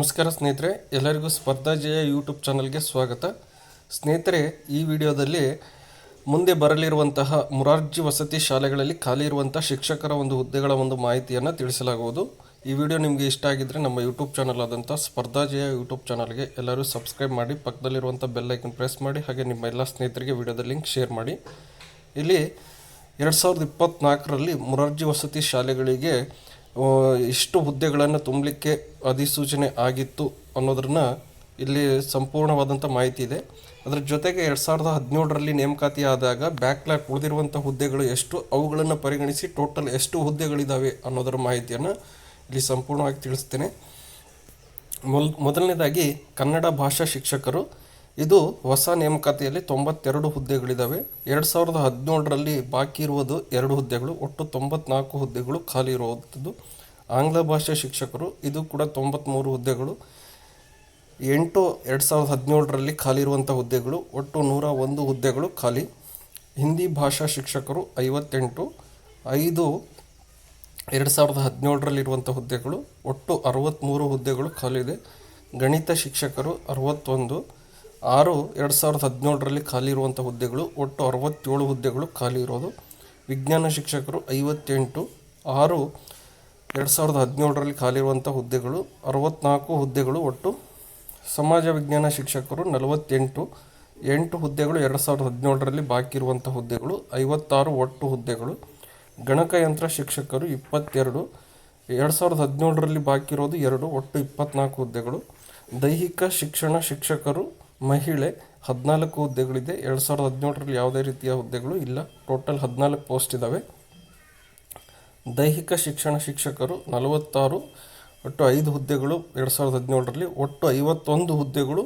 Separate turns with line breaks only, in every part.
ನಮಸ್ಕಾರ ಸ್ನೇಹಿತರೆ, ಎಲ್ಲರಿಗೂ ಸ್ಪರ್ಧಾ ಜಯ ಯೂಟ್ಯೂಬ್ ಚಾನಲ್ಗೆ ಸ್ವಾಗತ. ಸ್ನೇಹಿತರೆ, ಈ ವಿಡಿಯೋದಲ್ಲಿ ಮುಂದೆ ಬರಲಿರುವಂತಹ ಮುರಾರ್ಜಿ ವಸತಿ ಶಾಲೆಗಳಲ್ಲಿ ಖಾಲಿ ಇರುವಂಥ ಶಿಕ್ಷಕರ ಒಂದು ಹುದ್ದೆಗಳ ಒಂದು ಮಾಹಿತಿಯನ್ನು ತಿಳಿಸಲಾಗುವುದು. ಈ ವಿಡಿಯೋ ನಿಮಗೆ ಇಷ್ಟ ಆಗಿದ್ದರೆ ನಮ್ಮ ಯೂಟ್ಯೂಬ್ ಚಾನಲ್ ಆದಂಥ ಸ್ಪರ್ಧಾ ಜಯ ಯೂಟ್ಯೂಬ್ ಚಾನಲ್ಗೆ ಎಲ್ಲರೂ ಸಬ್ಸ್ಕ್ರೈಬ್ ಮಾಡಿ ಪಕ್ಕದಲ್ಲಿರುವಂಥ ಬೆಲ್ ಐಕನ್ ಪ್ರೆಸ್ ಮಾಡಿ, ಹಾಗೆ ನಿಮ್ಮ ಎಲ್ಲ ಸ್ನೇಹಿತರಿಗೆ ವಿಡಿಯೋದ ಲಿಂಕ್ ಶೇರ್ ಮಾಡಿ. ಇಲ್ಲಿ ಎರಡು ಸಾವಿರದ ಇಪ್ಪತ್ತ್ನಾಲ್ಕರಲ್ಲಿ ಮುರಾರ್ಜಿ ವಸತಿ ಶಾಲೆಗಳಿಗೆ ಆ, ಎಷ್ಟು ಹುದ್ದೆಗಳನ್ನು ತುಂಬಲಿಕ್ಕೆ ಅಧಿಸೂಚನೆ ಆಗಿತ್ತು ಅನ್ನೋದನ್ನ ಇಲ್ಲಿ ಸಂಪೂರ್ಣವಾದಂಥ ಮಾಹಿತಿ ಇದೆ. ಅದರ ಜೊತೆಗೆ ಎರಡು ಸಾವಿರದ ಹದಿನೇಳರಲ್ಲಿ ನೇಮಕಾತಿ ಆದಾಗ ಬ್ಯಾಕ್ಲಾಗ್ ಉಳಿದಿರುವಂಥ ಹುದ್ದೆಗಳು ಎಷ್ಟು ಅವುಗಳನ್ನು ಪರಿಗಣಿಸಿ ಟೋಟಲ್ ಎಷ್ಟು ಹುದ್ದೆಗಳಿದ್ದಾವೆ ಅನ್ನೋದರ ಮಾಹಿತಿಯನ್ನು ಇಲ್ಲಿ ಸಂಪೂರ್ಣವಾಗಿ ತಿಳಿಸ್ತೇನೆ. ಮೊಲ್ ಮೊದಲನೇದಾಗಿ ಕನ್ನಡ ಭಾಷಾ ಶಿಕ್ಷಕರು ಇದು ಹೊಸ ನೇಮಕಾತಿಯಲ್ಲಿ ತೊಂಬತ್ತೆರಡು ಹುದ್ದೆಗಳಿದ್ದಾವೆ ಎರಡು ಸಾವಿರದ ಹದಿನೇಳರಲ್ಲಿ ಬಾಕಿ ಇರುವುದು ಎರಡು ಹುದ್ದೆಗಳು, ಒಟ್ಟು ತೊಂಬತ್ನಾಲ್ಕು ಹುದ್ದೆಗಳು ಖಾಲಿ ಇರುವಂಥದ್ದು ಆಂಗ್ಲ ಭಾಷೆ ಶಿಕ್ಷಕರು ಇದು ಕೂಡ ತೊಂಬತ್ತ್ಮೂರು ಹುದ್ದೆಗಳು. ಎಂಟು ಎರಡು ಸಾವಿರದ ಹದಿನೇಳರಲ್ಲಿ ಖಾಲಿ ಇರುವಂಥ ಹುದ್ದೆಗಳು, ಒಟ್ಟು ನೂರ ಒಂದು ಹುದ್ದೆಗಳು ಖಾಲಿ. ಹಿಂದಿ ಭಾಷಾ ಶಿಕ್ಷಕರು ಐವತ್ತೆಂಟು, ಐದು ಎರಡು ಸಾವಿರದ ಹದಿನೇಳರಲ್ಲಿರುವಂಥ ಹುದ್ದೆಗಳು, ಒಟ್ಟು ಅರವತ್ತ್ಮೂರು ಹುದ್ದೆಗಳು ಖಾಲಿ ಇದೆ. ಗಣಿತ ಶಿಕ್ಷಕರು ಅರವತ್ತೊಂದು ಆರು ಎರಡು ಸಾವಿರದ ಹದಿನೇಳರಲ್ಲಿ ಖಾಲಿ ಇರುವಂಥ ಹುದ್ದೆಗಳು, ಒಟ್ಟು ಅರವತ್ತೇಳು ಹುದ್ದೆಗಳು ಖಾಲಿ ಇರೋದು. ವಿಜ್ಞಾನ ಶಿಕ್ಷಕರು ಐವತ್ತೆಂಟು, ಆರು ಎರಡು ಸಾವಿರದ ಹದಿನೇಳರಲ್ಲಿ ಖಾಲಿ ಇರುವಂಥ ಹುದ್ದೆಗಳು ಅರವತ್ತ್ನಾಲ್ಕು ಹುದ್ದೆಗಳು, ಒಟ್ಟು ಸಮಾಜ ವಿಜ್ಞಾನ ಶಿಕ್ಷಕರು ನಲವತ್ತೆಂಟು, ಎಂಟು ಹುದ್ದೆಗಳು ಎರಡು ಸಾವಿರದ ಹದಿನೇಳರಲ್ಲಿ ಬಾಕಿ ಇರುವಂಥ ಹುದ್ದೆಗಳು, ಐವತ್ತಾರು ಒಟ್ಟು ಹುದ್ದೆಗಳು. ಗಣಕಯಂತ್ರ ಶಿಕ್ಷಕರು ಇಪ್ಪತ್ತೆರಡು, ಎರಡು ಸಾವಿರದ ಹದಿನೇಳರಲ್ಲಿ ಬಾಕಿ ಇರೋದು ಎರಡು, ಒಟ್ಟು ಇಪ್ಪತ್ನಾಲ್ಕು ಹುದ್ದೆಗಳು. ದೈಹಿಕ ಶಿಕ್ಷಣ ಶಿಕ್ಷಕರು ಮಹಿಳೆ ಹದಿನಾಲ್ಕು ಹುದ್ದೆಗಳಿದೆ. ಎರಡು ಸಾವಿರದ ಹದಿನೇಳರಲ್ಲಿ ಯಾವುದೇ ರೀತಿಯ ಹುದ್ದೆಗಳು ಇಲ್ಲ. ಟೋಟಲ್ ಹದಿನಾಲ್ಕು ಪೋಸ್ಟ್ ಇದ್ದಾವೆ ದೈಹಿಕ ಶಿಕ್ಷಣ ಶಿಕ್ಷಕರು ನಲವತ್ತಾರು ಒಟ್ಟು ಐದು ಹುದ್ದೆಗಳು ಎರಡು ಸಾವಿರದ ಹದಿನೇಳರಲ್ಲಿ. ಒಟ್ಟು ಐವತ್ತೊಂದು ಹುದ್ದೆಗಳು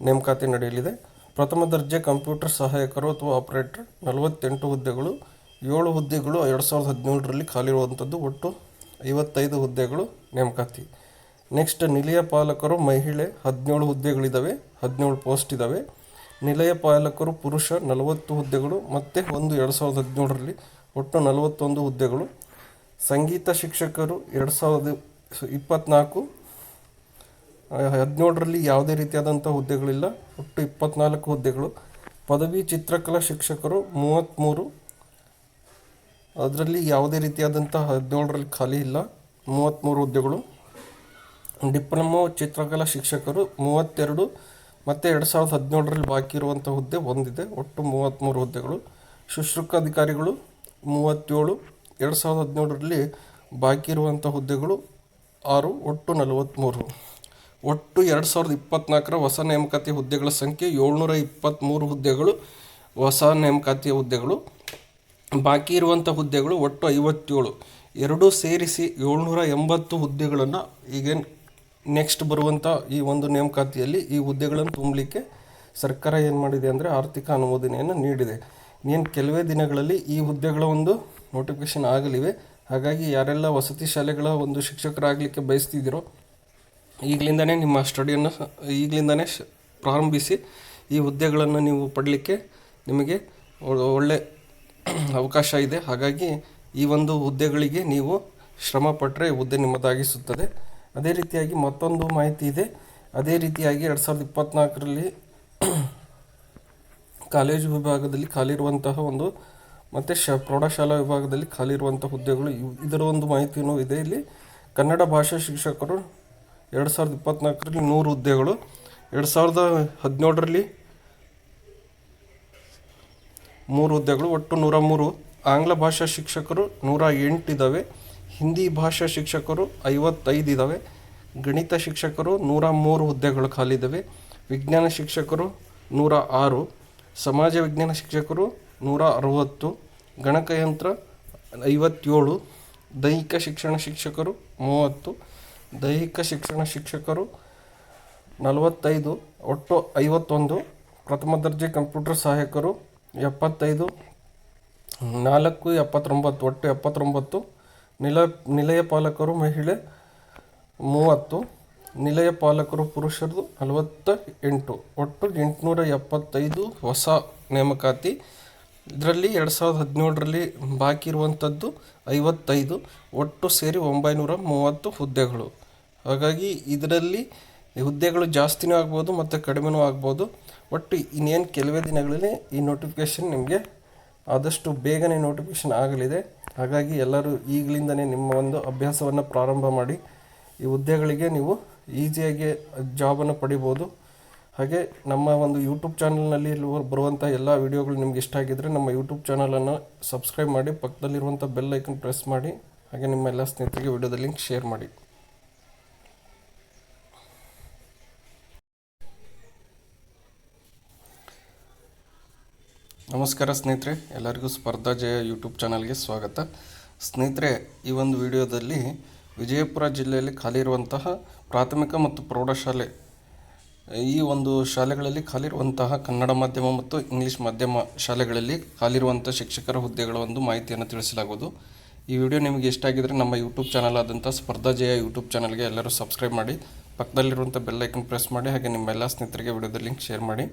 ನೇಮಕಾತಿ ನಡೆಯಲಿದೆ. ಪ್ರಥಮ ದರ್ಜೆ ಕಂಪ್ಯೂಟರ್ ಸಹಾಯಕರು ಅಥವಾ ಆಪರೇಟರ್ ನಲವತ್ತೆಂಟು ಹುದ್ದೆಗಳು. ಏಳು ಹುದ್ದೆಗಳು ಎರಡು ಸಾವಿರದ ಹದಿನೇಳರಲ್ಲಿ ಖಾಲಿ ಇರುವಂಥದ್ದು ಒಟ್ಟು ಐವತ್ತೈದು ಹುದ್ದೆಗಳು ನೇಮಕಾತಿ. ನೆಕ್ಸ್ಟ್ ನಿಲಯ ಪಾಲಕರು ಮಹಿಳೆ, ಹದಿನೇಳು ಹುದ್ದೆಗಳಿದ್ದಾವೆ ಹದಿನೇಳು ಪೋಸ್ಟ್ ಇದ್ದಾವೆ ನಿಲಯ ಪಾಲಕರು ಪುರುಷ, ನಲವತ್ತು ಹುದ್ದೆಗಳು ಮತ್ತು ಒಂದು ಎರಡು ಸಾವಿರದ ಹದಿನೇಳರಲ್ಲಿ ಒಟ್ಟು ನಲವತ್ತೊಂದು ಹುದ್ದೆಗಳು. ಸಂಗೀತ ಶಿಕ್ಷಕರು ಎರಡು ಸಾವಿರದ ಇಪ್ಪತ್ತ್ನಾಲ್ಕು ಹದಿನೇಳರಲ್ಲಿ ಯಾವುದೇ ರೀತಿಯಾದಂಥ ಹುದ್ದೆಗಳಿಲ್ಲ, ಒಟ್ಟು ಇಪ್ಪತ್ನಾಲ್ಕು ಹುದ್ದೆಗಳು. ಪದವಿ ಚಿತ್ರಕಲಾ ಶಿಕ್ಷಕರು ಮೂವತ್ತ್ಮೂರು ಅದರಲ್ಲಿ ಯಾವುದೇ ರೀತಿಯಾದಂಥ ಹದಿನೇಳರಲ್ಲಿ ಖಾಲಿ ಇಲ್ಲ ಮೂವತ್ತ್ಮೂರು ಹುದ್ದೆಗಳು. ಡಿಪ್ಲೊಮೊ ಚಿತ್ರಕಲಾ ಶಿಕ್ಷಕರು ಮೂವತ್ತೆರಡು ಮತ್ತು ಎರಡು ಸಾವಿರದ ಹದಿನೇಳರಲ್ಲಿ ಬಾಕಿ ಇರುವಂಥ ಹುದ್ದೆ ಒಂದಿದೆ. ಒಟ್ಟು ಮೂವತ್ತ್ಮೂರು ಹುದ್ದೆಗಳು. ಶುಶ್ರೂಷಕ ಅಧಿಕಾರಿಗಳು ಮೂವತ್ತೇಳು, ಎರಡು ಸಾವಿರದ ಹದಿನೇಳರಲ್ಲಿ ಬಾಕಿ ಇರುವಂಥ ಹುದ್ದೆಗಳು ಆರು, ಒಟ್ಟು ನಲವತ್ತ್ಮೂರು ಒಟ್ಟು ಎರಡು ಸಾವಿರದ ಇಪ್ಪತ್ತ್ನಾಲ್ಕರ ಹೊಸ ನೇಮಕಾತಿ ಹುದ್ದೆಗಳ ಸಂಖ್ಯೆ ಏಳ್ನೂರ ಇಪ್ಪತ್ತ್ಮೂರು ಹುದ್ದೆಗಳು, ಹೊಸ ನೇಮಕಾತಿಯ ಹುದ್ದೆಗಳು. ಬಾಕಿ ಇರುವಂಥ ಹುದ್ದೆಗಳು ಒಟ್ಟು ಐವತ್ತೇಳು. ಎರಡೂ ಸೇರಿಸಿ ಏಳ್ನೂರ ಎಂಬತ್ತು ಹುದ್ದೆಗಳನ್ನು ಈಗ ನೆಕ್ಸ್ಟ್ ಬರುವಂಥ ಈ ಒಂದು ನೇಮಕಾತಿಯಲ್ಲಿ ಈ ಹುದ್ದೆಗಳನ್ನು ತುಂಬಲಿಕ್ಕೆ ಸರ್ಕಾರ ಏನು ಮಾಡಿದೆ ಅಂದರೆ ಆರ್ಥಿಕ ಅನುಮೋದನೆಯನ್ನು ನೀಡಿದೆ. ಏನು ಕೆಲವೇ ದಿನಗಳಲ್ಲಿ ಈ ಹುದ್ದೆಗಳ ಒಂದು ನೋಟಿಫಿಕೇಶನ್ ಆಗಲಿವೆ. ಹಾಗಾಗಿ ಯಾರೆಲ್ಲ ವಸತಿ ಶಾಲೆಗಳ ಒಂದು ಶಿಕ್ಷಕರಾಗಲಿಕ್ಕೆ ಬಯಸ್ತಿದ್ದೀರೋ ಈಗಲಿಂದನೇ ನಿಮ್ಮ ಸ್ಟಡಿಯನ್ನು ಈಗಲಿಂದನೇ ಪ್ರಾರಂಭಿಸಿ ಈ ಹುದ್ದೆಗಳನ್ನು ನೀವು ಪಡಲಿಕ್ಕೆ ನಿಮಗೆ ಒಳ್ಳೆ ಅವಕಾಶ ಇದೆ. ಹಾಗಾಗಿ ಈ ಒಂದು ಹುದ್ದೆಗಳಿಗೆ ನೀವು ಶ್ರಮ ಪಟ್ಟರೆ ಹುದ್ದೆ ನಿಮ್ಮದಾಗಿಸುತ್ತದೆ. ಅದೇ ರೀತಿಯಾಗಿ ಮತ್ತೊಂದು ಮಾಹಿತಿ ಇದೆ. ಅದೇ ರೀತಿಯಾಗಿ ಎರಡು ಸಾವಿರದ ಇಪ್ಪತ್ತ್ನಾಲ್ಕರಲ್ಲಿ ಕಾಲೇಜು ವಿಭಾಗದಲ್ಲಿ ಖಾಲಿ ಇರುವಂತಹ ಒಂದು ಮತ್ತು ಶ ಪ್ರೌಢಶಾಲಾ ವಿಭಾಗದಲ್ಲಿ ಖಾಲಿ ಇರುವಂಥ ಹುದ್ದೆಗಳು ಇದರ ಒಂದು ಮಾಹಿತಿಯೂ ಇದೆ. ಇಲ್ಲಿ ಕನ್ನಡ ಭಾಷಾ ಶಿಕ್ಷಕರು ಎರಡು ಸಾವಿರದ ಇಪ್ಪತ್ತ್ನಾಲ್ಕರಲ್ಲಿ ನೂರು ಹುದ್ದೆಗಳು. ಎರಡು ಸಾವಿರದ ಹದಿನೇಳರಲ್ಲಿ ಮೂರು ಹುದ್ದೆಗಳು. ಒಟ್ಟು ನೂರ ಮೂರು. ಆಂಗ್ಲ ಭಾಷಾ ಶಿಕ್ಷಕರು ನೂರ ಎಂಟಿದ್ದಾವೆ ಹಿಂದಿ ಭಾಷಾ ಶಿಕ್ಷಕರು ಐವತ್ತೈದು ಇದ್ದಾವೆ ಗಣಿತ ಶಿಕ್ಷಕರು ನೂರ ಮೂರು ಹುದ್ದೆಗಳು ಖಾಲಿ ಇದ್ದಾವೆ ವಿಜ್ಞಾನ ಶಿಕ್ಷಕರು ನೂರ ಆರು. ಸಮಾಜ ವಿಜ್ಞಾನ ಶಿಕ್ಷಕರು ನೂರ ಅರವತ್ತು. ಗಣಕಯಂತ್ರ ಐವತ್ತೇಳು. ದೈಹಿಕ ಶಿಕ್ಷಣ ಶಿಕ್ಷಕರು ಮೂವತ್ತು. ದೈಹಿಕ ಶಿಕ್ಷಣ ಶಿಕ್ಷಕರು ನಲವತ್ತೈದು. ಒಟ್ಟು ಐವತ್ತೊಂದು. ಪ್ರಥಮ ದರ್ಜೆ ಕಂಪ್ಯೂಟರ್ ಸಹಾಯಕರು ಎಪ್ಪತ್ತೈದು. ನಾಲ್ಕು ಎಪ್ಪತ್ತೊಂಬತ್ತು. ಒಟ್ಟು ಎಪ್ಪತ್ತೊಂಬತ್ತು. ನಿಲ, ನಿಲಯ ಪಾಲಕರು ಮಹಿಳೆ ಮೂವತ್ತು, ನಿಲಯ ಪಾಲಕರು ಪುರುಷರದು ನಲವತ್ತ ಎಂಟು ಒಟ್ಟು ಎಂಟುನೂರ ಎಪ್ಪತ್ತೈದು ಹೊಸ ನೇಮಕಾತಿ. ಇದರಲ್ಲಿ ಎರಡು ಸಾವಿರದ ಹದಿನೇಳರಲ್ಲಿ ಬಾಕಿ ಇರುವಂಥದ್ದು ಐವತ್ತೈದು, ಒಟ್ಟು ಸೇರಿ ಒಂಬೈನೂರ ಮೂವತ್ತು ಹುದ್ದೆಗಳು. ಹಾಗಾಗಿ ಇದರಲ್ಲಿ ಹುದ್ದೆಗಳು ಜಾಸ್ತಿನೂ ಆಗ್ಬೋದು ಮತ್ತು ಕಡಿಮೆನೂ ಆಗ್ಬೋದು. ಒಟ್ಟು ಇನ್ನೇನು ಕೆಲವೇ ದಿನಗಳಲ್ಲಿ ಈ ನೋಟಿಫಿಕೇಷನ್ ನಿಮಗೆ ಆದಷ್ಟು ಬೇಗನೆ ನೋಟಿಫಿಕೇಷನ್ ಆಗಲಿದೆ. ಹಾಗಾಗಿ ಎಲ್ಲರೂ ಈಗಲಿಂದನೇ ನಿಮ್ಮ ಒಂದು ಅಭ್ಯಾಸವನ್ನು ಪ್ರಾರಂಭ ಮಾಡಿ, ಈ ಹುದ್ದೆಗಳಿಗೆ ನೀವು ಈಸಿಯಾಗಿ ಜಾಬನ್ನು ಪಡಿಬೋದು. ಹಾಗೆ ನಮ್ಮ ಒಂದು ಯೂಟ್ಯೂಬ್ ಚಾನಲ್ನಲ್ಲಿ ಬರುವಂಥ ಎಲ್ಲ ವೀಡಿಯೋಗಳು ನಿಮ್ಗೆ ಇಷ್ಟ ಆಗಿದ್ದರೆ ನಮ್ಮ ಯೂಟ್ಯೂಬ್ ಚಾನಲನ್ನು ಸಬ್ಸ್ಕ್ರೈಬ್ ಮಾಡಿ ಪಕ್ಕದಲ್ಲಿರುವಂಥ ಬೆಲ್ ಐಕನ್ ಪ್ರೆಸ್ ಮಾಡಿ, ಹಾಗೆ ನಿಮ್ಮ ಎಲ್ಲ ಸ್ನೇಹಿತರಿಗೆ ವಿಡಿಯೋದ ಲಿಂಕ್ ಶೇರ್ ಮಾಡಿ. ನಮಸ್ಕಾರ ಸ್ನೇಹಿತರೆ, ಎಲ್ಲರಿಗೂ ಸ್ಪರ್ಧಾ ಜಯ ಯೂಟ್ಯೂಬ್ ಚಾನಲ್ಗೆ ಸ್ವಾಗತ. ಸ್ನೇಹಿತರೆ, ಈ ಒಂದು ವಿಡಿಯೋದಲ್ಲಿ ವಿಜಯಪುರ ಜಿಲ್ಲೆಯಲ್ಲಿ ಖಾಲಿ ಇರುವಂತಹ ಪ್ರಾಥಮಿಕ ಮತ್ತು ಪ್ರೌಢಶಾಲೆ, ಈ ಒಂದು ಶಾಲೆಗಳಲ್ಲಿ ಖಾಲಿರುವಂತಹ ಕನ್ನಡ ಮಾಧ್ಯಮ ಮತ್ತು ಇಂಗ್ಲೀಷ್ ಮಾಧ್ಯಮ ಶಾಲೆಗಳಲ್ಲಿ ಖಾಲಿರುವಂಥ ಶಿಕ್ಷಕರ ಹುದ್ದೆಗಳ ಒಂದು ಮಾಹಿತಿಯನ್ನು ತಿಳಿಸಲಾಗುವುದು. ಈ ವಿಡಿಯೋ ನಿಮಗೆ ಇಷ್ಟ ಆಗಿದ್ರೆ ನಮ್ಮ ಯೂಟ್ಯೂಬ್ ಚಾನಲ್ ಆದಂಥ ಸ್ಪರ್ಧಾ ಜಯ ಯೂಟ್ಯೂಬ್ ಚಾನಲ್ಗೆ ಎಲ್ಲರೂ ಸಬ್ಸ್ಕ್ರೈಬ್ ಮಾಡಿ, ಪಕ್ಕದಲ್ಲಿರುವಂಥ ಬೆಲ್ಲೈಕನ್ ಪ್ರೆಸ್ ಮಾಡಿ, ಹಾಗೆ ನಿಮ್ಮ ಎಲ್ಲ ಸ್ನೇಹಿತರಿಗೆ ವಿಡಿಯೋದ ಲಿಂಕ್ ಶೇರ್ ಮಾಡಿ.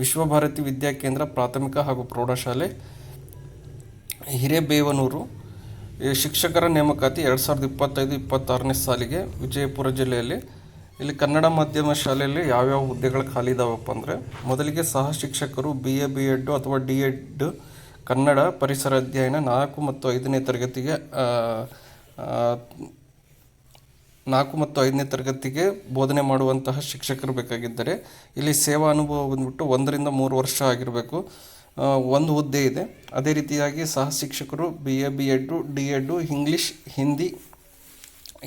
ವಿಶ್ವಭಾರತಿ ವಿದ್ಯಾಕೇಂದ್ರ ಪ್ರಾಥಮಿಕ ಹಾಗೂ ಪ್ರೌಢಶಾಲೆ, ಹಿರೇಬೇವನೂರು ಶಿಕ್ಷಕರ ನೇಮಕಾತಿ ಎರಡು ಸಾವಿರದ ಇಪ್ಪತ್ತೈದು ಇಪ್ಪತ್ತಾರನೇ ಸಾಲಿಗೆ ವಿಜಯಪುರ ಜಿಲ್ಲೆಯಲ್ಲಿ. ಇಲ್ಲಿ ಕನ್ನಡ ಮಾಧ್ಯಮ ಶಾಲೆಯಲ್ಲಿ ಯಾವ್ಯಾವ ಹುದ್ದೆಗಳು ಖಾಲಿ ಇದಾವಪ್ಪ ಅಂದರೆ, ಮೊದಲಿಗೆ ಸಹ ಶಿಕ್ಷಕರು ಬಿ ಎ ಬಿ ಎಡ್ ಅಥವಾ ಡಿ ಎಡ್ ಕನ್ನಡ ಪರಿಸರ ಅಧ್ಯಯನ ನಾಲ್ಕು ಮತ್ತು ಐದನೇ ತರಗತಿಗೆ ನಾಲ್ಕು ಮತ್ತು ಐದನೇ ತರಗತಿಗೆ ಬೋಧನೆ ಮಾಡುವಂತಹ ಶಿಕ್ಷಕರು ಬೇಕಾಗಿದ್ದರೆ ಇಲ್ಲಿ ಸೇವಾ ಅನುಭವ ಬಂದ್ಬಿಟ್ಟು ಒಂದರಿಂದ ಮೂರು ವರ್ಷ ಆಗಿರಬೇಕು. ಒಂದು ಹುದ್ದೆ ಇದೆ. ಅದೇ ರೀತಿಯಾಗಿ ಸಹ ಶಿಕ್ಷಕರು B A B Ed D Ed English Hindi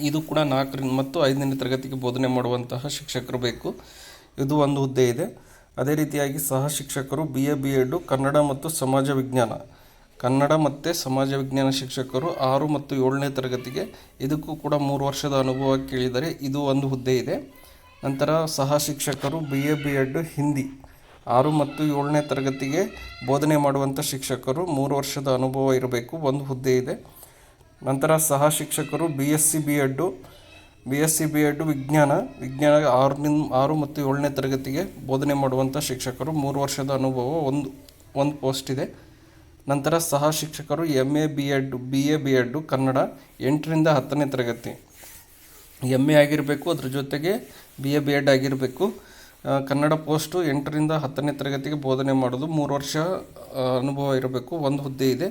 ಇದು ಕೂಡ ನಾಲ್ಕರಿಂದ ಮತ್ತು ಐದನೇ ತರಗತಿಗೆ ಬೋಧನೆ ಮಾಡುವಂತಹ ಶಿಕ್ಷಕರು ಬೇಕು. ಇದು ಒಂದು ಹುದ್ದೆ ಇದೆ. ಅದೇ ರೀತಿಯಾಗಿ ಸಹ ಶಿಕ್ಷಕರು B A B Ed Kannada ಮತ್ತು ಸಮಾಜ ವಿಜ್ಞಾನ ಕನ್ನಡ ಮತ್ತು ಸಮಾಜ ವಿಜ್ಞಾನ ಶಿಕ್ಷಕರು ಆರು ಮತ್ತು ಏಳನೇ ತರಗತಿಗೆ ಇದಕ್ಕೂ ಕೂಡ ಮೂರು ವರ್ಷದ ಅನುಭವ ಕೇಳಿದರೆ ಇದು ಒಂದು ಹುದ್ದೆ ಇದೆ. ನಂತರ ಸಹ ಶಿಕ್ಷಕರು B A B Ed Hindi ಆರು ಮತ್ತು ಏಳನೇ ತರಗತಿಗೆ ಬೋಧನೆ ಮಾಡುವಂಥ ಶಿಕ್ಷಕರು ಮೂರು ವರ್ಷದ ಅನುಭವ ಇರಬೇಕು, ಒಂದು ಹುದ್ದೆ ಇದೆ. ನಂತರ ಸಹ ಶಿಕ್ಷಕರು B S C B Ed B S C B Ed ವಿಜ್ಞಾನ ವಿಜ್ಞಾನ ಆರನಿಂದ ಆರು ಮತ್ತು ಏಳನೇ ತರಗತಿಗೆ ಬೋಧನೆ ಮಾಡುವಂಥ ಶಿಕ್ಷಕರು ಮೂರು ವರ್ಷದ ಅನುಭವ ಒಂದು ಒಂದು ಪೋಸ್ಟ್ ಇದೆ. ನಂತರ ಸಹ ಶಿಕ್ಷಕರು M A B Ed B A B Ed Kannada ಎಂಟರಿಂದ ಹತ್ತನೇ ತರಗತಿ. ಎಂ ಎ ಆಗಿರಬೇಕು, ಅದ್ರ ಜೊತೆಗೆ ಬಿ ಎ ಬಿ ಎಡ್ ಆಗಿರಬೇಕು. ಕನ್ನಡ ಪೋಸ್ಟು ಎಂಟರಿಂದ ಹತ್ತನೇ ತರಗತಿಗೆ ಬೋಧನೆ ಮಾಡೋದು ಮೂರು ವರ್ಷ ಅನುಭವ ಇರಬೇಕು, ಒಂದು ಹುದ್ದೆ ಇದೆ.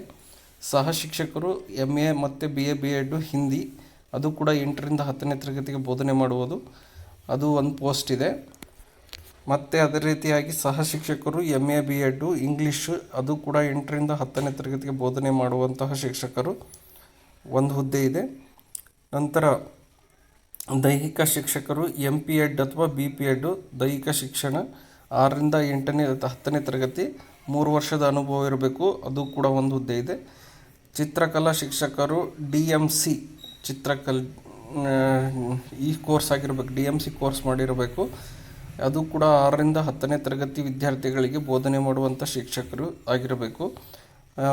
ಸಹ ಶಿಕ್ಷಕರು ಎಂ ಎ ಮತ್ತು B A B Ed Hindi, ಅದು ಕೂಡ ಎಂಟರಿಂದ ಹತ್ತನೇ ತರಗತಿಗೆ ಬೋಧನೆ ಮಾಡುವುದು. ಅದು ಒಂದು ಪೋಸ್ಟ್ ಇದೆ. ಮತ್ತು ಅದೇ ರೀತಿಯಾಗಿ ಸಹ ಶಿಕ್ಷಕರು M A B Ed English ಅದು ಕೂಡ ಎಂಟರಿಂದ ಹತ್ತನೇ ತರಗತಿಗೆ ಬೋಧನೆ ಮಾಡುವಂತಹ ಶಿಕ್ಷಕರು. ಒಂದು ಹುದ್ದೆ ಇದೆ. ನಂತರ ದೈಹಿಕ ಶಿಕ್ಷಕರು ಎಂ ಪಿ ಎಡ್ ಅಥವಾ ಬಿ ಪಿ ಎಡ್ಡು ದೈಹಿಕ ಶಿಕ್ಷಣ ಆರರಿಂದ ಎಂಟನೇ, ಹತ್ತನೇ ತರಗತಿ ಮೂರು ವರ್ಷದ ಅನುಭವ ಇರಬೇಕು. ಅದು ಕೂಡ ಒಂದು ಹುದ್ದೆ ಇದೆ. ಚಿತ್ರಕಲಾ ಶಿಕ್ಷಕರು ಡಿ ಎಂ ಸಿ ಚಿತ್ರಕಲ್ ಈ ಕೋರ್ಸ್ ಆಗಿರಬೇಕು ಡಿ ಎಂ ಸಿ ಕೋರ್ಸ್ ಮಾಡಿರಬೇಕು. ಅದು ಕೂಡ ಆರರಿಂದ ಹತ್ತನೇ ತರಗತಿ ವಿದ್ಯಾರ್ಥಿಗಳಿಗೆ ಬೋಧನೆ ಮಾಡುವಂಥ ಶಿಕ್ಷಕರು ಆಗಿರಬೇಕು.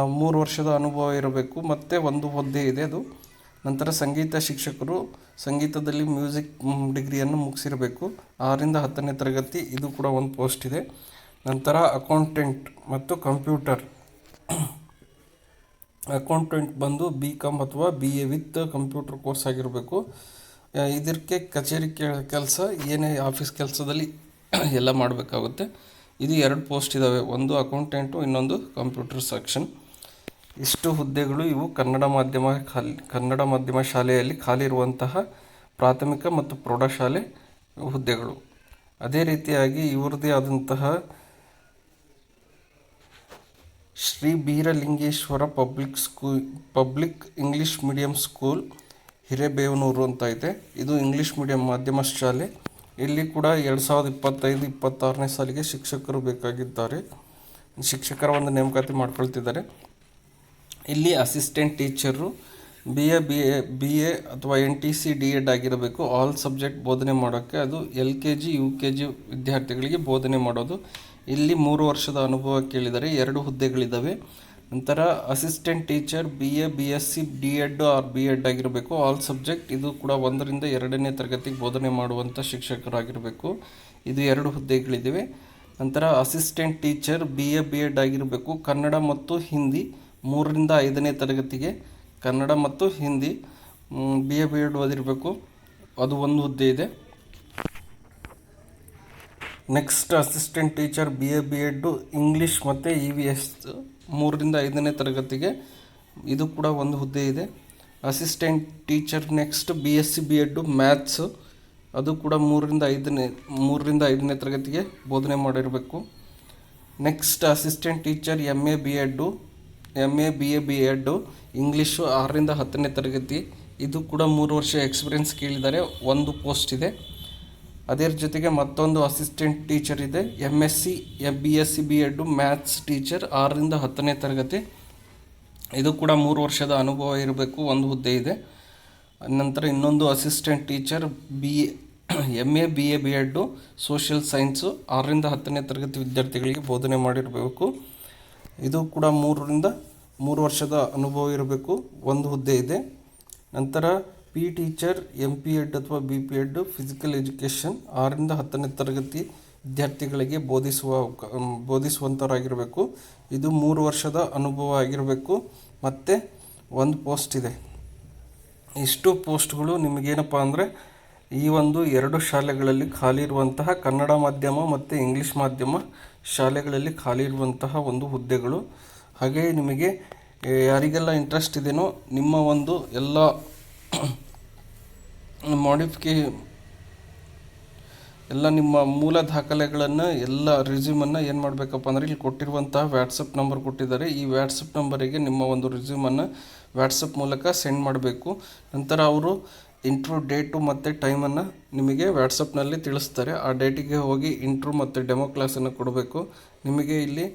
ಮೂರು ವರ್ಷದ ಅನುಭವ ಇರಬೇಕು. ಮತ್ತು ಒಂದು ಹುದ್ದೆ ಇದೆ ಅದು. ನಂತರ ಸಂಗೀತ ಶಿಕ್ಷಕರು ಸಂಗೀತದಲ್ಲಿ ಮ್ಯೂಸಿಕ್ ಡಿಗ್ರಿಯನ್ನು ಮುಗಿಸಿರಬೇಕು. ಆರರಿಂದ ಹತ್ತನೇ ತರಗತಿ ಇದು ಕೂಡ ಒಂದು ಪೋಸ್ಟ್ ಇದೆ. ನಂತರ ಅಕೌಂಟೆಂಟ್ ಮತ್ತು ಕಂಪ್ಯೂಟರ್. ಅಕೌಂಟೆಂಟ್ ಬಂದು ಬಿ ಕಾಮ್ ಅಥವಾ B A with computer course ಆಗಿರಬೇಕು. ಇದಕ್ಕೆ ಕಚೇರಿ ಕೆಲಸ, ಏನೇ ಆಫೀಸ್ ಕೆಲಸದಲ್ಲಿ ಎಲ್ಲ ಮಾಡಬೇಕಾಗುತ್ತೆ. ಇದು ಎರಡು ಪೋಸ್ಟ್ ಇದ್ದಾವೆ ಒಂದು ಅಕೌಂಟೆಂಟು, ಇನ್ನೊಂದು ಕಂಪ್ಯೂಟರ್ ಸೆಕ್ಷನ್. ಇಷ್ಟು ಹುದ್ದೆಗಳು ಇವು ಕನ್ನಡ ಮಾಧ್ಯಮ ಖಾಲಿ, ಕನ್ನಡ ಮಾಧ್ಯಮ ಶಾಲೆಯಲ್ಲಿ ಖಾಲಿ ಇರುವಂತಹ ಪ್ರಾಥಮಿಕ ಮತ್ತು ಪ್ರೌಢಶಾಲೆ ಹುದ್ದೆಗಳು. ಅದೇ ರೀತಿಯಾಗಿ ಇವರದೇ ಆದಂತಹ Shri Beeralingeshwara public school public English medium school Hirebevanur ಅಂತ ಐತೆ ಇದು ಇಂಗ್ಲಿಷ್ ಮೀಡಿಯಂ ಮಾಧ್ಯಮ ಶಾಲೆ. ಇಲ್ಲಿ ಕೂಡ ಎರಡು ಸಾವಿರದ ಇಪ್ಪತ್ತೈದು, ಇಪ್ಪತ್ತಾರನೇ ಸಾಲಿಗೆ ಶಿಕ್ಷಕರು ಬೇಕಾಗಿದ್ದಾರೆ. ಶಿಕ್ಷಕರ ಒಂದು ನೇಮಕಾತಿ ಮಾಡ್ಕೊಳ್ತಿದ್ದಾರೆ. ಇಲ್ಲಿ assistant teacher B A B A B A ಅಥವಾ N T C D Ed ಆಗಿರಬೇಕು. ಆಲ್ ಸಬ್ಜೆಕ್ಟ್ ಬೋಧನೆ ಮಾಡೋಕ್ಕೆ ಅದು L K G U K G ವಿದ್ಯಾರ್ಥಿಗಳಿಗೆ ಬೋಧನೆ ಮಾಡೋದು. ಇಲ್ಲಿ ಮೂರು ವರ್ಷದ ಅನುಭವ ಕೇಳಿದರೆ ಎರಡು ಹುದ್ದೆಗಳಿದ್ದಾವೆ. ನಂತರ assistant teacher B A B S C D Ed or B Ed ಆಗಿರಬೇಕು. ಆಲ್ ಸಬ್ಜೆಕ್ಟ್ ಇದು ಕೂಡ ಒಂದರಿಂದ ಎರಡನೇ ತರಗತಿಗೆ ಬೋಧನೆ ಮಾಡುವಂಥ ಶಿಕ್ಷಕರಾಗಿರಬೇಕು. ಇದು ಎರಡು ಹುದ್ದೆಗಳಿವೆ ನಂತರ assistant teacher B A B Ed ಆಗಿರಬೇಕು. ಕನ್ನಡ ಮತ್ತು ಹಿಂದಿ ಮೂರರಿಂದ ಐದನೇ ತರಗತಿಗೆ ಕನ್ನಡ ಮತ್ತು Hindi B A B Ed ಓದಿರಬೇಕು. ಅದು ಒಂದು ಹುದ್ದೆ ಇದೆ. Next assistant teacher B A B Ed English ಮತ್ತು ಇ ವಿ ಎಸ್ ಮೂರರಿಂದ ಐದನೇ ತರಗತಿಗೆ ಇದು ಕೂಡ ಒಂದು ಹುದ್ದೆ ಇದೆ. Assistant teacher next B S C B Ed maths ಅದು ಕೂಡ ಮೂರರಿಂದ ಐದನೇ ಮೂರರಿಂದ ಐದನೇ ತರಗತಿಗೆ ಬೋಧನೆ ಮಾಡಿರಬೇಕು. Next assistant teacher M A B Ed M A B A B Ed English ಆರರಿಂದ ಹತ್ತನೇ ತರಗತಿ. ಇದು ಕೂಡ ಮೂರು ವರ್ಷ ಎಕ್ಸ್ಪೀರಿಯನ್ಸ್ ಕೇಳಿದ್ದಾರೆ ಒಂದು ಪೋಸ್ಟ್ ಇದೆ. ಅದರ ಜೊತೆಗೆ ಮತ್ತೊಂದು ಅಸಿಸ್ಟೆಂಟ್ ಟೀಚರ್ ಇದೆ M S C M B S C B Ed maths teacher ಆರರಿಂದ ಹತ್ತನೇ ತರಗತಿ. ಇದು ಕೂಡ ಮೂರು ವರ್ಷದ ಅನುಭವ ಇರಬೇಕು, ಒಂದು ಹುದ್ದೆ ಇದೆ. ನಂತರ ಇನ್ನೊಂದು assistant teacher B M A B A B Ed social science ಆರರಿಂದ ಹತ್ತನೇ ತರಗತಿ ವಿದ್ಯಾರ್ಥಿಗಳಿಗೆ ಬೋಧನೆ ಮಾಡಿರಬೇಕು. ಇದು ಕೂಡ ಮೂರರಿಂದ ಮೂರು ವರ್ಷದ ಅನುಭವ ಇರಬೇಕು, ಒಂದು ಹುದ್ದೆ ಇದೆ. ನಂತರ P teacher M P Ed ಅಥವಾ B P Ed physical education ಆರರಿಂದ ಹತ್ತನೇ ತರಗತಿ ವಿದ್ಯಾರ್ಥಿಗಳಿಗೆ ಬೋಧಿಸುವ ಬೋಧಿಸುವಂಥವರಾಗಿರಬೇಕು ಇದು ಮೂರು ವರ್ಷದ ಅನುಭವ ಆಗಿರಬೇಕು. ಮತ್ತು ಒಂದು ಪೋಸ್ಟ್ ಇದೆ. ಇಷ್ಟು ಪೋಸ್ಟ್ಗಳು ನಿಮಗೇನಪ್ಪ ಅಂದರೆ ಈ ಒಂದು ಎರಡು ಶಾಲೆಗಳಲ್ಲಿ ಖಾಲಿ ಇರುವಂತಹ ಕನ್ನಡ ಮಾಧ್ಯಮ ಮತ್ತು ಇಂಗ್ಲೀಷ್ ಮಾಧ್ಯಮ ಶಾಲೆಗಳಲ್ಲಿ ಖಾಲಿ ಇರುವಂತಹ ಒಂದು ಹುದ್ದೆಗಳು. ಹಾಗೆಯೇ ನಿಮಗೆ ಯಾರಿಗೆಲ್ಲ ಇಂಟ್ರೆಸ್ಟ್ ಇದೆಯೋ ನಿಮ್ಮ ಒಂದು ಎಲ್ಲ ಮಾಡಿಫಿಕೇ ಎಲ್ಲ ನಿಮ್ಮ ಮೂಲ ದಾಖಲೆಗಳನ್ನು, ಎಲ್ಲ ರೆಸ್ಯೂಮನ್ನು ಏನು ಮಾಡಬೇಕಪ್ಪ ಅಂದರೆ ಇಲ್ಲಿ ಕೊಟ್ಟಿರುವಂತಹ ವ್ಯಾಟ್ಸಪ್ ನಂಬರ್ ಕೊಟ್ಟಿದ್ದಾರೆ. ಈ ವ್ಯಾಟ್ಸಪ್ ನಂಬರಿಗೆ ನಿಮ್ಮ ಒಂದು ರೆಸ್ಯೂಮನ್ನು ವ್ಯಾಟ್ಸಪ್ ಮೂಲಕ ಸೆಂಡ್ ಮಾಡಬೇಕು. ನಂತರ ಅವರು ಇಂಟ್ರೂ ಡೇಟು ಮತ್ತು ಟೈಮನ್ನು ನಿಮಗೆ ವ್ಯಾಟ್ಸಪ್ನಲ್ಲಿ ತಿಳಿಸ್ತಾರೆ. ಆ ಡೇಟಿಗೆ ಹೋಗಿ ಇಂಟ್ರೂ ಮತ್ತು ಡೆಮೋ ಕ್ಲಾಸನ್ನು ಕೊಡಬೇಕು. ನಿಮಗೆ ಇಲ್ಲಿ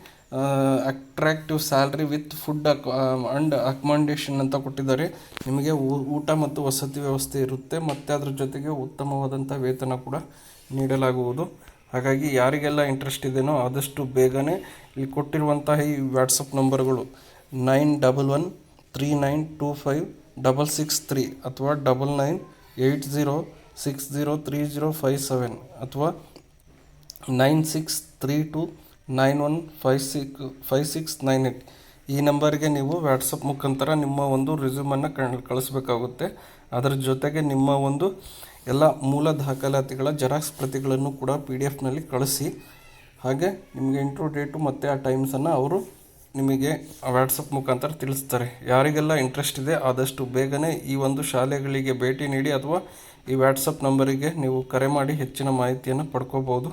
ಅಟ್ರಾಕ್ಟಿವ್ ಸ್ಯಾಲ್ರಿ ವಿತ್ ಫುಡ್ ಅಕ್ ಆ್ಯಂಡ್ ಅಕಮಂಡೇಷನ್ ಅಂತ ಕೊಟ್ಟಿದ್ದಾರೆ. ನಿಮಗೆ ಊಟ ಮತ್ತು ವಸತಿ ವ್ಯವಸ್ಥೆ ಇರುತ್ತೆ, ಮತ್ತು ಅದ್ರ ಜೊತೆಗೆ ಉತ್ತಮವಾದಂಥ ವೇತನ ಕೂಡ ನೀಡಲಾಗುವುದು. ಹಾಗಾಗಿ ಯಾರಿಗೆಲ್ಲ ಇಂಟ್ರೆಸ್ಟ್ ಇದೆಯೋ ಆದಷ್ಟು ಬೇಗನೆ ಇಲ್ಲಿ ಕೊಟ್ಟಿರುವಂತಹ ಈ WhatsApp ನಂಬರ್ಗಳು nine double one three nine two five double six three ಅಥವಾ double nine eight zero six zero three zero five seven ಅಥವಾ nine six three two nine one five six five six nine eight ಈ ನಂಬರ್ಗೆ ನೀವು WhatsApp ಮುಖಾಂತರ ನಿಮ್ಮ ಒಂದು ರಿಸ್ಯೂಮನ್ನು ಕಳಿಸ್ಬೇಕಾಗುತ್ತೆ. ಅದರ ಜೊತೆಗೆ ನಿಮ್ಮ ಒಂದು ಎಲ್ಲ ಮೂಲ ದಾಖಲಾತಿಗಳ ಜೆರಾಕ್ಸ್ ಪ್ರತಿಗಳನ್ನು ಕೂಡ ಪಿ ಡಿ ಎಫ್ನಲ್ಲಿ ಕಳಿಸಿ. ಹಾಗೆ ನಿಮಗೆ ಇಂಟ್ರೂ ಡೇಟು ಮತ್ತು ಆ ಟೈಮ್ಸನ್ನು ಅವರು ನಿಮಗೆ ವ್ಯಾಟ್ಸಪ್ ಮುಖಾಂತರ ತಿಳಿಸ್ತಾರೆ. ಯಾರಿಗೆಲ್ಲ ಇಂಟ್ರೆಸ್ಟ್ ಇದೆ, ಆದಷ್ಟು ಬೇಗನೆ ಈ ಒಂದು ಶಾಲೆಗಳಿಗೆ ಭೇಟಿ ನೀಡಿ ಅಥವಾ ಈ ವ್ಯಾಟ್ಸಪ್ ನಂಬರಿಗೆ ನೀವು ಕರೆ ಮಾಡಿ ಹೆಚ್ಚಿನ ಮಾಹಿತಿಯನ್ನು ಪಡ್ಕೋಬೋದು.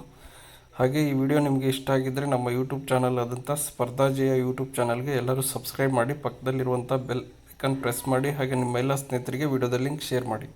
ಹಾಗೆ ಈ ವಿಡಿಯೋ ನಿಮಗೆ ಇಷ್ಟ ಆಗಿದ್ದರೆ ನಮ್ಮ ಯೂಟ್ಯೂಬ್ ಚಾನಲ್ ಆದಂಥ ಸ್ಪರ್ಧಾಜಯ ಯೂಟ್ಯೂಬ್ ಚಾನಲ್ಗೆ ಎಲ್ಲರೂ ಸಬ್ಸ್ಕ್ರೈಬ್ ಮಾಡಿ, ಪಕ್ಕದಲ್ಲಿರುವಂಥ ಬೆಲ್ ಐಕನ್ ಪ್ರೆಸ್ ಮಾಡಿ, ಹಾಗೆ ನಿಮ್ಮ ಎಲ್ಲ ಸ್ನೇಹಿತರಿಗೆ ವಿಡಿಯೋದ ಲಿಂಕ್ ಶೇರ್ ಮಾಡಿ.